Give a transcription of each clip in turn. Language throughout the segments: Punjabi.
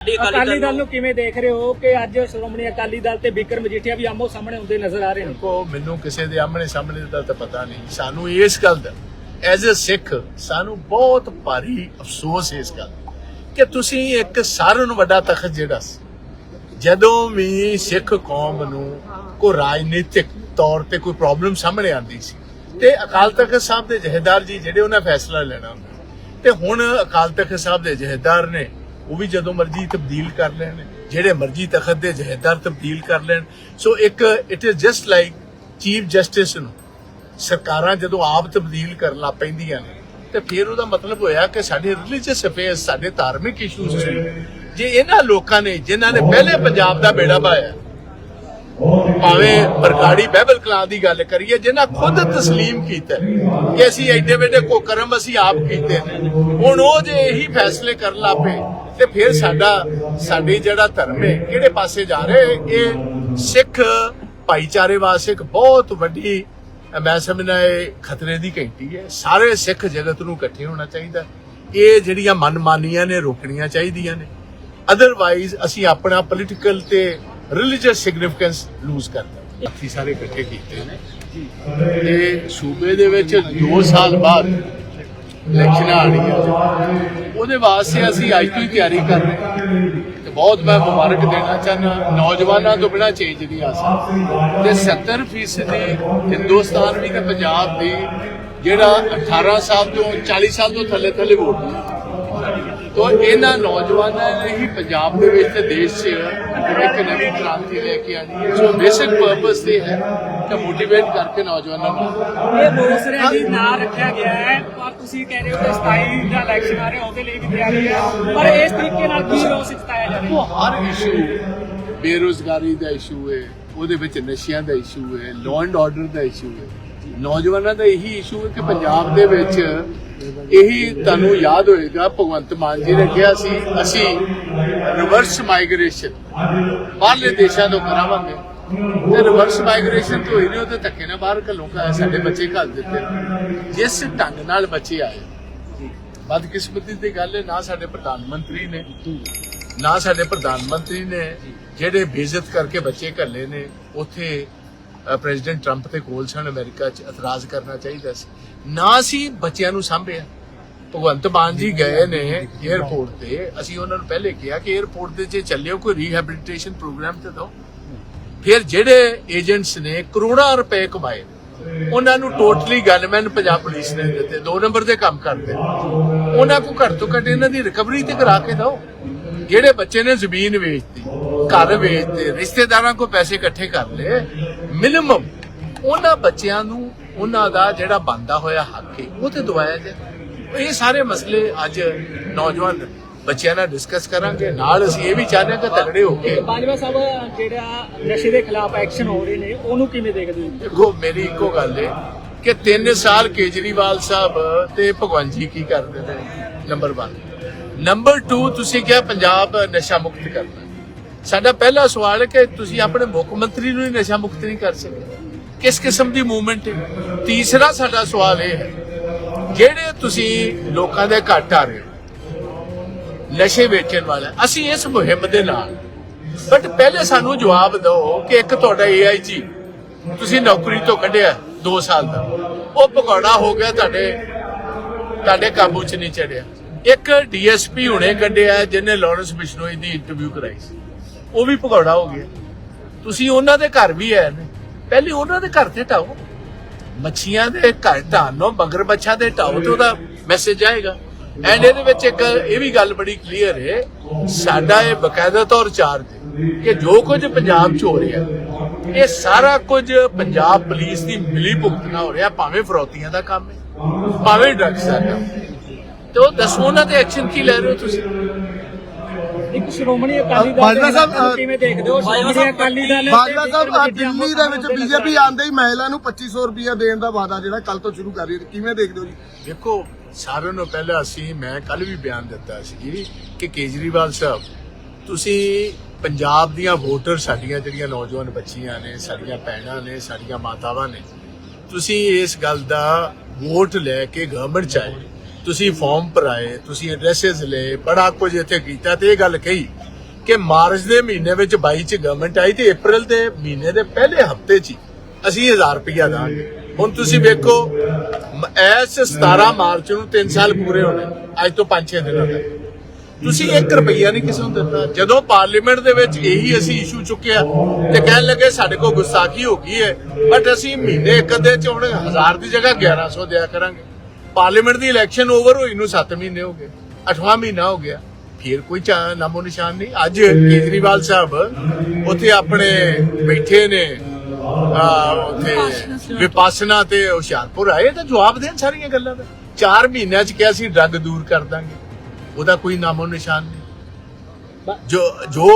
ਅਕਾਲੀ ਦਲ ਨੂੰ ਕਿਵੇਂ ਦੇਖ ਰਹੇ ਹੋ ਕਿ ਅੱਜ ਸ਼੍ਰੋਮਣੀ ਅਕਾਲੀ ਦਲ ਤੇ ਬਿਕਰਮ ਮਜੀਠੀਆ ਵੀ ਆਮੋ ਸਾਹਮਣੇ ਹੁੰਦੇ ਨਜ਼ਰ ਆ ਰਹੇ ਨੇ? ਕੋ ਮੈਨੂੰ ਕਿਸੇ ਦੇ ਆਮਣੇ ਸਾਹਮਣੇ ਦਾ ਤਾਂ ਪਤਾ ਨਹੀਂ। ਸਾਨੂੰ ਇਸ ਗੱਲ ਦਾ ਐਜ਼ ਅ ਸਿੱਖ ਸਾਨੂੰ ਬਹੁਤ ਭਾਰੀ ਅਫਸੋਸ ਹੈ ਇਸ ਗੱਲ ਕਿ ਤੁਸੀਂ ਇੱਕ ਸਾਰਿਆਂ ਨੂੰ ਵੱਡਾ ਤਖਤ ਜਿਹੜਾ ਸੀ। ਜਦੋਂ ਵੀ ਸਿੱਖ ਕੌਮ ਨੂੰ ਕੋਈ ਰਾਜਨੀਤਿਕ ਤੌਰ ਤੇ ਕੋਈ ਪ੍ਰੋਬਲਮ ਸਾਹਮਣੇ ਆਉਂਦੀ ਸੀ ਤੇ ਅਕਾਲ ਤਖਤ ਸਾਹਿਬ ਦੇ ਜਹੇਦਾਰ ਜੀ ਜਿਹੜੇ ਉਹਨਾਂ ਫੈਸਲਾ ਲੈਣਾ ਹੁੰਦਾ। ਤੇ ਹੁਣ ਅਕਾਲ ਤਖਤ ਸਾਹਿਬ ਦੇ ਜਹੇਦਾਰ ਨੇ ਉਹ ਵੀ ਜਦੋਂ ਮਰਜ਼ੀ ਤਬਦੀਲ ਕਰ ਲੈਣ, ਜਿਹੜੇ ਮਰਜ਼ੀ ਤਖਤ ਦੇ ਜਹੇਦਾਰ ਤਬਦੀਲ ਕਰ ਲੈਣ। ਸੋ ਇੱਕ it is just like chief justice ਨੂੰ ਸਰਕਾਰਾਂ ਜਦੋਂ ਆਪ ਤਬਦੀਲ ਕਰਨ ਲੱਗ ਪੈਂਦੀਆਂ ਨੇ, ਤੇ ਫਿਰ ਉਹਦਾ ਮਤਲਬ ਹੋਇਆ ਕਿ ਸਾਡੇ ਰਿਲੀਜੀਅਸ ਅਫੇਅਰਸ ਸਾਡੇ ਧਾਰਮਿਕ ਇਸ਼ੂਜ਼ ਸੀ ਜੇ ਇਹਨਾਂ ਲੋਕਾਂ ਨੇ, ਜਿਨ੍ਹਾਂ ਨੇ ਪਹਿਲੇ ਪੰਜਾਬ ਦਾ ਬੇੜਾ ਪਾਇਆ ਭਾਵੇਂ ਬਰਗਾੜੀ ਬਾਈਬਲ ਕਲਾਂ ਦੀ ਗੱਲ ਕਰੀਏ ਜਿਨ੍ਹਾਂ ਖੁਦ ਤਸਲੀਮ ਕੀਤਾ, ਕਿ ਅਸੀਂ ਐਡੇ ਵੱਡੇ ਕੋ ਕਰਮ ਅਸੀਂ ਆਪ ਕੀਤੇ। ਨੇ ਹੁਣ ਉਹ ਜੇ ਇਹੀ ਫੈਸਲੇ ਕਰਨ ਲੱਪੇ ਤੇ ਫਿਰ ਸਾਡਾ, ਸਾਡੀ ਜਿਹੜਾ ਧਰਮ ਹੈ, ਕਿਹੜੇ ਪਾਸੇ ਜਾ ਰਿਹਾ ਇਹ ਸਿੱਖ ਭਾਈਚਾਰੇ ਵਾਸਤੇ ਇੱਕ ਬਹੁਤ ਵੱਡੀ, ਮੈਂ ਸਮਝਦਾ ਇਹ ਖਤਰੇ ਦੀ ਘੰਟੀ ਹੈ। ਸਾਰੇ ਸਿੱਖ ਜਗਤ ਨੂੰ ਇਕੱਠੇ ਹੋਣਾ ਚਾਹੀਦਾ। ਇਹ ਜਿਹੜੀਆਂ ਮਨਮਾਨੀਆਂ ਨੇ, ਰੋਕਣੀਆਂ ਚਾਹੀਦੀਆਂ ਨੇ। ਅਦਰਵਾਈਜ਼ ਅਸੀਂ ਆਪਣਾ ਪੋਲੀਟੀਕਲ ਤੇ ਰਿਲੀਜੀਅਸ ਸਿਗਨੀਫਿਕੈਂਸ ਲੂਜ਼ ਕਰਦੇ। ਅਸੀਂ ਸਾਰੇ ਇਕੱਠੇ ਕੀਤੇ ਨੇ। ਤੇ ਸੂਬੇ ਦੇ ਵਿੱਚ 2 ਸਾਲ ਬਾਅਦ ਇਲੈਕਸ਼ਨਾਂ ਆਣੀਆਂ ਉਹਦੇ ਵਾਸਤੇ ਅਸੀਂ ਅੱਜ ਤੋਂ ਹੀ ਤਿਆਰੀ ਕਰ ਰਹੇ ਹਾਂ। ਤੇ ਬਹੁਤ ਮੈਂ ਮੁਬਾਰਕ ਦੇਣਾ ਚਾਹੁੰਦਾ ਨੌਜਵਾਨਾਂ ਤੋਂ ਬਿਨਾਂ ਚੇਂਜ ਨਹੀਂ ਆ ਸਕਦਾ। ਤੇ 70% ਫੀਸਦੀ ਹਿੰਦੁਸਤਾਨ ਵੀ ਤੇ ਪੰਜਾਬ ਦੀ ਜਿਹੜਾ 18 ਸਾਲ ਤੋਂ 40 ਸਾਲ ਤੋਂ ਥੱਲੇ ਥੱਲੇ ਵੋਟ ਨਹੀਂ ਤੋ ਇਹਨਾਂ ਨੌਜਵਾਨਾਂ ਨੇ ਹੀ ਪੰਜਾਬ ਦੇ ਵਿੱਚ ਤੇ ਦੇਸ਼ 'ਚ ਇੱਕ ਨਵੀਂ ਕ੍ਰਾਂਤੀ ਲੈ ਕੇ ਆਣੀ ਹੈ। ਸੋ ਬੇਸਿਕ ਪਰਪਸ ਇਹ ਹੈ ਕਿ ਮੋਟੀਵੇਟ ਕਰਕੇ ਨੌਜਵਾਨਾਂ ਨੂੰ ਇਹ ਬੋਸਰਿਆਂ ਦੀ ਨਾਂ ਰੱਖਿਆ ਗਿਆ ਹੈ ਪਰ ਤੁਸੀਂ ਕਹਿ ਰਹੇ ਹੋ ਕਿ 27 ਦਾ ਇਲੈਕਸ਼ਨ ਆ ਰਿਹਾ ਉਹਦੇ ਲਈ ਵੀ ਤਿਆਰੀ ਹੈ। ਪਰ ਇਸ ਤਰੀਕੇ ਨਾਲ ਕੀ ਰੋਸ ਜਤਾਇਆ ਜਾ ਰਿਹਾ? ਹਰ ਇਸ਼ੂ ਬੇਰੋਜ਼ਗਾਰੀ ਦਾ ਇਸ਼ੂ ਹੈ ਉਹਦੇ ਵਿੱਚ ਨਸ਼ਿਆਂ ਦਾ ਇਸ਼ੂ ਹੈ ਲਾਅ ਐਂਡ ਆਰਡਰ ਦਾ ਇਸ਼ੂ ਹੈ। ਨੌਜਵਾਨਾਂ ਦਾ ਇਹੀ ਇਸ਼ੂ ਹੈ ਕਿ ਪੰਜਾਬ ਦੇ ਵਿੱਚ ਇਹੀ ਤੁਹਾਨੂੰ ਯਾਦ ਹੋਏਗਾ, ਭਗਵੰਤ ਮਾਨ ਜੀ ਨੇ ਕਿਹਾ ਸੀ, ਅਸੀਂ ਰਿਵਰਸ ਮਾਈਗ੍ਰੇਸ਼ਨ ਬਾਹਰਲੇ ਦੇਸ਼ਾਂ ਤੋਂ ਕਰਾਵਾਂਗੇ। ਤੇ ਰਿਵਰਸ ਮਾਈਗ੍ਰੇਸ਼ਨ ਤੋਂ ਹੋਈ ਨਹੀਂ ਧੱਕੇ ਨਾਲ ਬਾਹਰ ਘੱਲੋਂ ਸਾਡੇ ਬੱਚੇ ਘੱਲ ਦਿੱਤੇ। ਜਿਸ ਢੰਗ ਨਾਲ ਬੱਚੇ ਆਏ, ਬਦਕਿਸਮਤੀ ਦੀ ਗੱਲ ਹੈ, ਨਾ ਸਾਡੇ ਪ੍ਰਧਾਨ ਮੰਤਰੀ ਨੇ, ਨਾ ਸਾਡੇ ਪ੍ਰਧਾਨ ਮੰਤਰੀ ਨੇ, ਜਿਹੜੇ ਬੇਇੱਜ਼ਤ ਕਰਕੇ ਬੱਚੇ ਘੱਲੇ ਨੇ, ਉੱਥੇ ਪ੍ਰੈਜ਼ੀਡੈਂਟ 트ੰਪ ਤੇ ਕੋਲ ਸਨ, ਅਮਰੀਕਾ 'ਚ ਇਤਰਾਜ਼ ਕਰਨਾ ਚਾਹੀਦਾ ਸੀ। ਨਾ ਸੀ ਬੱਚਿਆਂ ਨੂੰ ਸਾਂਭਿਆ। ਭਗਵੰਤ ਮਾਨ ਜੀ ਗਏ ਨੇ 에어ਪੋਰਟ ਤੇ। ਅਸੀਂ ਉਹਨਾਂ ਨੂੰ ਪਹਿਲੇ ਕਿਹਾ ਕਿ 에어ਪੋਰਟ ਦੇ ਜੇ ਚੱਲਿਓ, ਕੋਈ ਰੀਹੈਬਿਲਿਟੇਸ਼ਨ ਪ੍ਰੋਗਰਾਮ ਤੇ ਦਿਓ। ਫਿਰ ਜਿਹੜੇ ਏਜੰਟਸ ਨੇ ਕਰੋੜਾਂ ਰੁਪਏ ਕਮਾਏ ਉਹਨਾਂ ਨੂੰ ਟੋਟਲੀ ਗਨਮੈਨ ਪੰਜਾਬ ਪੁਲਿਸ ਨੇ ਦਿੱਤੇ। ਦੋ ਨੰਬਰ ਦੇ ਕੰਮ ਕਰਦੇ ਉਹਨਾਂ ਕੋ ਘੱਟ ਤੋਂ ਘੱਟ ਇਹਨਾਂ ਦੀ ਰਿਕਵਰੀ ਤੇ ਕਰਾ ਕੇ ਦੋ ਜਿਹੜੇ ਬੱਚੇ ਨੇ ਜ਼ਮੀਨ ਵੇਚਤੀ, ਘਰ ਵੇਚਦੇ ਰਿਸ਼ਤੇਦਾਰਾਂ ਕੋ ਪੈਸੇ ਇਕੱਠੇ ਕਰ ਲਏ ਮਿਨੀਮਮ ਉਹਨਾਂ ਬੱਚਿਆਂ ਨੂੰ ਉਹਨਾਂ ਦਾ ਜਿਹੜਾ ਬੰਦਾ ਹੋਇਆ ਹੱਕ ਹੈ ਉਹ ਤੇ ਦਵਾਇਆ ਜਾਏ। ਇਹ ਸਾਰੇ ਮਸਲੇ ਅੱਜ ਨੌਜਵਾਨ ਬੱਚਿਆਂ ਨਾਲ ਡਿਸਕਸ ਕਰਾਂਗੇ। ਨਾਲ ਅਸੀਂ ਇਹ ਵੀ ਚਾਹੁੰਦੇ ਹਾਂ ਕਿ ਤਗੜੇ ਹੋ ਕੇ ਬਾਜਵਾ ਸਾਹਿਬ ਜਿਹੜਾ ਨਸ਼ੇ ਦੇ ਖਿਲਾਫ ਐਕਸ਼ਨ ਹੋ ਰਹੇ ਨੇ ਉਹਨੂੰ ਕਿਵੇਂ ਦੇਖਦੇ ਹੋ? ਦੇਖੋ ਮੇਰੀ ਇੱਕੋ ਗੱਲ ਹੈ ਕਿ 3 ਸਾਲ ਕੇਜਰੀਵਾਲ ਸਾਹਿਬ ਤੇ ਭਗਵੰਤ ਜੀ ਕੀ ਕਰਦੇ ਨੇ? ਨੰਬਰ 1 ਨੰਬਰ 2 ਤੁਸੀਂ ਕਿਹਾ ਪੰਜਾਬ ਨਸ਼ਾ ਮੁਕਤ ਕਰਨਾ। ਸਾਡਾ ਪਹਿਲਾ ਸਵਾਲ ਹੈ ਕਿ ਤੁਸੀਂ ਆਪਣੇ ਮੁੱਖ ਮੰਤਰੀ ਨੂੰ ਹੀ ਨਸ਼ਾ ਮੁਕਤ ਨਹੀਂ ਕਰ ਸਕੇ ਕਿਸ ਕਿਸਮ ਦੀ ਮੂਵਮੈਂਟ ਹੈ? ਤੀਸਰਾ ਸਾਡਾ ਸਵਾਲ ਇਹ ਹੈ, ਜਿਹੜੇ ਤੁਸੀਂ ਲੋਕਾਂ ਦੇ ਘੱਟ ਆ ਰਹੇ ਹੋ, ਨਸ਼ੇ ਵੇਚਣ ਵਾਲਾ, ਅਸੀਂ ਇਸ ਮੁਹਿੰਮ ਦੇ ਨਾਲ। ਬਟ ਪਹਿਲੇ ਸਾਨੂੰ ਜਵਾਬ ਦਿਓ ਕਿ ਇੱਕ ਤੁਹਾਡਾ ਏਆਈਜੀ ਤੁਸੀਂ ਨੌਕਰੀ ਤੋਂ ਕੱਢਿਆ 2 ਸਾਲ ਦਾ। ਉਹ ਪਕੌੜਾ ਹੋ ਗਿਆ ਤੁਹਾਡੇ ਤੁਹਾਡੇ ਕਾਬੂ 'ਚ ਨਹੀਂ ਚੜਿਆ। ਇੱਕ ਡੀਐਸਪੀ ਹੁਣੇ ਕੱਢਿਆ, ਜਿਹਨੇ ਲਾਰੈਂਸ ਬਿਸ਼ਨੋਈ ਦੀ ਇੰਟਰਵਿਊ ਕਰਾਈ ਸੀ। ਉਹ ਵੀ ਭਗੌੜਾ ਹੋ ਗਿਆ। ਤੁਸੀਂ ਉਹਨਾਂ ਦੇ ਘਰ ਵੀ ਆਏ ਨੇ। ਪਹਿਲੇ ਉਹਨਾਂ ਦੇ ਘਰ ਤੇ ਢਾਓ ਮੱਛੀਆਂ ਦੇ ਘਰ ਢਾਨੋ ਮਗਰ ਬੱਚਾ ਦੇ ਢਾਓ ਤੇ ਉਹਦਾ ਮੈਸੇਜ ਆਏਗਾ। ਐਂਡ ਇਹਦੇ ਵਿੱਚ ਇੱਕ ਇਹ ਵੀ ਗੱਲ ਬੜੀ ਕਲੀਅਰ ਹੈ, ਸਾਡਾ ਇਹ ਬਕਾਇਦਾ ਤੌਰ ਚਾਰਜ ਕਿ ਜੋ ਕੁਝ ਪੰਜਾਬ 'ਚ ਹੋ ਰਿਹਾ, ਇਹ ਸਾਰਾ ਕੁਝ ਪੰਜਾਬ ਪੁਲਿਸ ਦੀ ਮਿਲੀ ਭੁਗਤ ਨਾਲ ਹੋ ਰਿਹਾ, ਭਾਵੇਂ ਫਰੌਤੀਆਂ ਦਾ ਕੰਮ ਹੈ, ਭਾਵੇਂ ਡਰੱਗਸ ਦਾ ਕੰਮ ਤੇ ਉਹ ਦੱਸੋ ਉਹਨਾਂ ਤੇ ਐਕਸ਼ਨ ਕੀ ਲੈ ਰਹੇ ਹੋ ਤੁਸੀਂ? ਇੱਕ ਸ਼੍ਰੋਮਣੀ ਅਕਾਲੀ ਦਲ ਬਾਜਵਾ ਦੇ ਸਾਹਿਬ, ਨੂੰ ਕਿਵੇਂ ਦੇਖਦੇ ਹੋ? ਸ਼੍ਰੋਮਣੀ ਅਕਾਲੀ ਦਲ ਤੇ ਬਾਜਵਾ ਸਾਹਿਬ ਬਿਕਰਮ ਆਹ ਮਜੀਠੀਆ ਦਿੱਲੀ ਦੇ ਵਿੱਚ ਆਮੋ ਸਾਹਮਣੇ ਬੀਜੇਪੀ ਆਂਦੇ ਹੀ ਮਹਿਲਾ ਨੂੰ 2500 ਰੁਪਇਆ ਦੇਣ ਦਾ ਵਾਅਦਾ ਜਿਹੜਾ ਕੱਲ ਤੋਂ ਸ਼ੁਰੂ ਕਰ ਰਹੀ ਹੈ। ਕਿਵੇਂ ਦੇਖਦੇ ਹੋ ਜੀ? ਦੇਖੋ ਸਾਰਿਆਂ ਨੂੰ ਪਹਿਲਾਂ ਅਸੀਂ ਮੈਂ ਕੱਲ ਵੀ ਬਿਆਨ ਦਿੱਤਾ ਸੀ ਕਿ ਕੇਜਰੀਵਾਲ ਸਾਹਿਬ ਤੁਸੀਂ ਪੰਜਾਬ ਦੀਆਂ ਵੋਟਰ ਸਾਡੀਆਂ ਜਿਹੜੀਆਂ ਨੌਜਵਾਨ ਬੱਚੀਆਂ ਨੇ ਸਾਡੀਆਂ ਭੈਣਾਂ ਨੇ ਸਾਡੀਆਂ ਮਾਤਾਵਾਂ ਨੇ ਤੁਸੀਂ ਇਸ ਗੱਲ ਦਾ ਵੋਟ ਲੈ ਕੇ ਗਵਰਨਮੈਂਟ ਚ ਆਏ। ਤੁਸੀਂ ਫਾਰਮ ਭਰਾਏ, ਤੁਸੀਂ ਐਡਰੈਸਸ ਲਏ, ਬੜਾ ਕੁਝ ਇੱਥੇ ਕੀਤਾ ਤੇ ਇਹ ਗੱਲ ਕਹੀ ਕਿ ਮਾਰਚ ਦੇ ਮਹੀਨੇ ਵਿੱਚ 22 ਚ ਗਵਰਨਮੈਂਟ ਆਈ ਤੇ April ਦੇ ਮਹੀਨੇ ਦੇ ਪਹਿਲੇ ਹਫ਼ਤੇ 'ਚ ਅਸੀਂ 1000 ਰੁਪਇਆ ਦਾਂਗੇ ਹੁਣ ਤੁਸੀਂ ਵੇਖੋ ਐਸ 17 ਮਾਰਚ ਨੂੰ 3 ਸਾਲ ਪੂਰੇ ਹੋਣੇ, ਅੱਜ ਤੋਂ 5-6 ਦਿਨਾਂ ਤੱਕ। ਤੁਸੀਂ 1 ਰੁਪਈਆ ਨਹੀਂ ਕਿਸੇ ਨੂੰ ਦਿੱਤਾ। ਜਦੋਂ ਪਾਰਲੀਮੈਂਟ ਦੇ ਵਿੱਚ ਇਹੀ ਅਸੀਂ ਇਸ਼ੂ ਚੁੱਕਿਆ ਤੇ ਕਹਿਣ ਲੱਗੇ ਸਾਡੇ ਕੋਲ ਗੁਸਤਾਖੀ ਹੋ ਗਈ ਹੈ ਬਟ ਅਸੀਂ ਮਹੀਨੇ ਇੱਕ ਅੱਧੇ ਚ ਹੁਣ 1000 ਦੀ ਜਗ੍ਹਾ 1100 ਦਿਆ ਕਰਾਂਗੇ। ਪਾਰਲੀਮੈਂਟ ਦੀ ਇਲੈਕਸ਼ਨ ਓਵਰ ਹੋਈ ਨੂੰ 7 ਮਹੀਨੇ ਹੋ ਗਏ 8ਵਾਂ ਮਹੀਨਾ ਹੋ ਗਿਆ। ਫਿਰ ਕੋਈ ਨਾਮੋ ਨਿਸ਼ਾਨ ਨਹੀਂ। ਅੱਜ ਕੇਜਰੀਵਾਲ ਸਾਹਿਬ ਉੱਥੇ ਆਪਣੇ ਬੈਠੇ ਨੇ ਉੱਥੇ ਵਿਪਾਸਨਾ ਤੇ ਹੁਸ਼ਿਆਰਪੁਰ ਆਏ ਤਾਂ ਜਵਾਬ ਦੇਣ ਸਾਰੀਆਂ ਗੱਲਾਂ ਦਾ। 4 ਮਹੀਨਿਆਂ ਚ ਕਿਹਾ ਸੀ, ਡਰੱਗ ਦੂਰ ਕਰ ਦਾਂਗੇ। ਉਹਦਾ ਕੋਈ ਨਾਮੋ ਨਿਸ਼ਾਨ ਨਹੀਂ। ਜੋ ਜੋ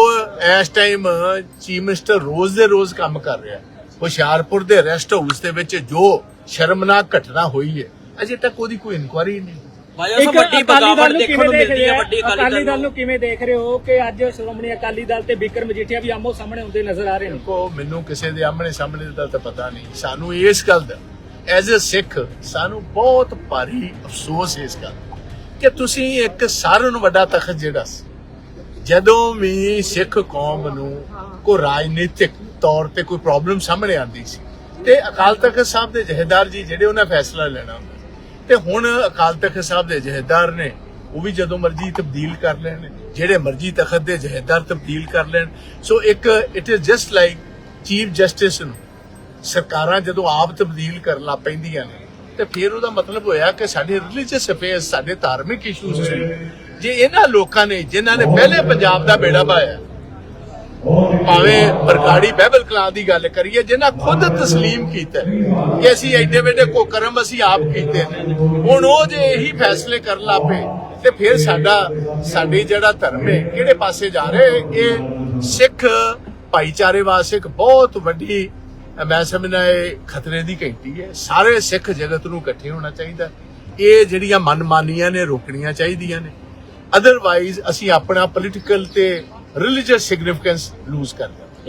ਇਸ ਟਾਈਮ ਚੀਫ ਮਿਨਿਸਟਰ ਰੋਜ਼ ਦੇ ਰੋਜ਼ ਕੰਮ ਕਰ ਰਿਹਾ, ਹੁਸ਼ਿਆਰਪੁਰ ਦੇ ਰੈਸਟ ਹਾਊਸ ਦੇ ਵਿੱਚ ਜੋ ਸ਼ਰਮਨਾਕ ਘਟਨਾ ਹੋਈ ਹੈ ਅਜੇ ਤੱਕ ਉਹਦੀ ਕੋਈ ਇਨਕੁਆਰੀ ਨਹੀਂ। ਭਾਈ ਸਾਹਿਬ ਵੱਡੀ ਬਗਾਵਤ ਦੇਖਣ ਨੂੰ ਮਿਲਦੀ ਹੈ ਵੱਡੀ ਅਕਾਲੀ ਅਕਾਲੀ ਦਲ ਨੂੰ। ਕਿਵੇਂ ਦੇਖ ਰਹੇ ਹੋ ਕਿ ਅੱਜ ਸ਼੍ਰੋਮਣੀ ਅਕਾਲੀ ਦਲ ਤੇ ਬਿਕਰ ਮਜੀਠੀਆ ਵੀ ਆਮੋ ਸਾਹਮਣੇ ਹੁੰਦੇ ਨਜ਼ਰ ਆ ਰਹੇ ਨੇ? ਕੋ ਮੈਨੂੰ ਕਿਸੇ ਦੇ ਆਮਣੇ ਸਾਹਮਣੇ ਦਾ ਤਾਂ ਪਤਾ ਨਹੀਂ। ਸਾਨੂੰ ਇਸ ਗੱਲ ਦਾ ਐਜ਼ ਅ ਸਿੱਖ ਸਾਨੂੰ ਬਹੁਤ ਭਾਰੀ ਅਫਸੋਸ ਹੈ ਇਸ ਗੱਲ ਕਿ ਤੁਸੀਂ ਇੱਕ ਸਾਰਿਆਂ ਨੂੰ ਵੱਡਾ ਤਖਤ ਜਿਹੜਾ ਸੀ ਜਦੋਂ ਵੀ ਸਿੱਖ ਕੌਮ ਨੂੰ ਕੋਈ ਰਾਜਨੀਤਿਕ ਤੌਰ ਤੇ ਕੋਈ ਪ੍ਰੋਬਲਮ ਸਾਹਮਣੇ ਆਉਂਦੀ ਸੀ ਤੇ ਅਕਾਲ ਤਖਤ ਸਾਹਿਬ ਦੇ ਜਹੇਦਾਰ ਜੀ ਜਿਹੜੇ ਉਹਨਾਂ ਫੈਸਲਾ ਲੈਣਾ ਹੁੰਦਾ। ਤੇ ਹੁਣ ਅਕਾਲ ਤਖਤ ਸਾਹਿਬ ਦੇ ਜਹੇਦਾਰ ਨੇ, ਉਹ ਵੀ ਜਦੋਂ ਮਰਜ਼ੀ ਤਬਦੀਲ ਕਰ ਲੈਣ, ਜਿਹੜੇ ਮਰਜ਼ੀ ਤਖਤ ਦੇ ਜਹੇਦਾਰ ਤਬਦੀਲ ਕਰ ਲੈਣ। ਸੋ ਇੱਕ it is just like chief justice ਨੂੰ ਸਰਕਾਰਾਂ ਜਦੋਂ ਆਪ ਤਬਦੀਲ ਕਰਨ ਲੱਗ ਪੈਂਦੀਆਂ ਨੇ, ਤੇ ਫਿਰ ਉਹਦਾ ਮਤਲਬ ਹੋਇਆ ਕਿ ਸਾਡੇ ਰਿਲੀਜੀਅਸ ਅਫੇਅਰਸ ਸਾਡੇ ਧਾਰਮਿਕ ਇਸ਼ੂਜ਼ ਸੀ ਜੇ ਇਹਨਾਂ ਲੋਕਾਂ ਨੇ, ਜਿਨ੍ਹਾਂ ਨੇ ਪਹਿਲੇ ਪੰਜਾਬ ਦਾ ਬੇੜਾ ਪਾਇਆ ਭਾਵੇਂ ਬਰਗਾੜੀ ਬਹਿਬਲ ਕਲਾਂ ਦੀ ਗੱਲ ਕਰੀਏ ਜਿਨ੍ਹਾਂ ਖੁਦ ਤਸਲੀਮ ਕੀਤਾ ਕਿ ਅਸੀਂ ਐਡੇ ਵੱਡੇ ਕੋ ਕਰਮ ਅਸੀਂ ਆਪ ਕੀਤੇ ਨੇ। ਹੁਣ ਉਹ ਜੇ ਇਹੀ ਫੈਸਲੇ ਕਰਨ ਲੱਪੇ ਤੇ ਫਿਰ ਸਾਡਾ, ਸਾਡੀ ਜਿਹੜਾ ਧਰਮ ਹੈ, ਕਿਹੜੇ ਪਾਸੇ ਜਾ ਰਿਹਾ ਇਹ ਸਿੱਖ ਭਾਈਚਾਰੇ ਵਾਸਤੇ ਇੱਕ ਬਹੁਤ ਵੱਡੀ, ਮੈਂ ਸਮਝਦਾ ਇਹ ਖਤਰੇ ਦੀ ਘੰਟੀ ਹੈ। ਸਾਰੇ ਸਿੱਖ ਜਗਤ ਨੂੰ ਇਕੱਠੇ ਹੋਣਾ ਚਾਹੀਦਾ ਇਹ ਜਿਹੜੀਆਂ ਮਨਮਾਨੀਆਂ ਨੇ, ਰੋਕਣੀਆਂ ਚਾਹੀਦੀਆਂ ਨੇ। ਅਦਰਵਾਈਜ਼ ਅਸੀਂ ਆਪਣਾ ਪੋਲੀਟੀਕਲ ਤੇ ਰਿਲੀਜੀਅਸ ਸਿਗਨੀਫੀਕੈਂਸ ਲੂਜ਼ ਕਰਦੇ ਹਾਂ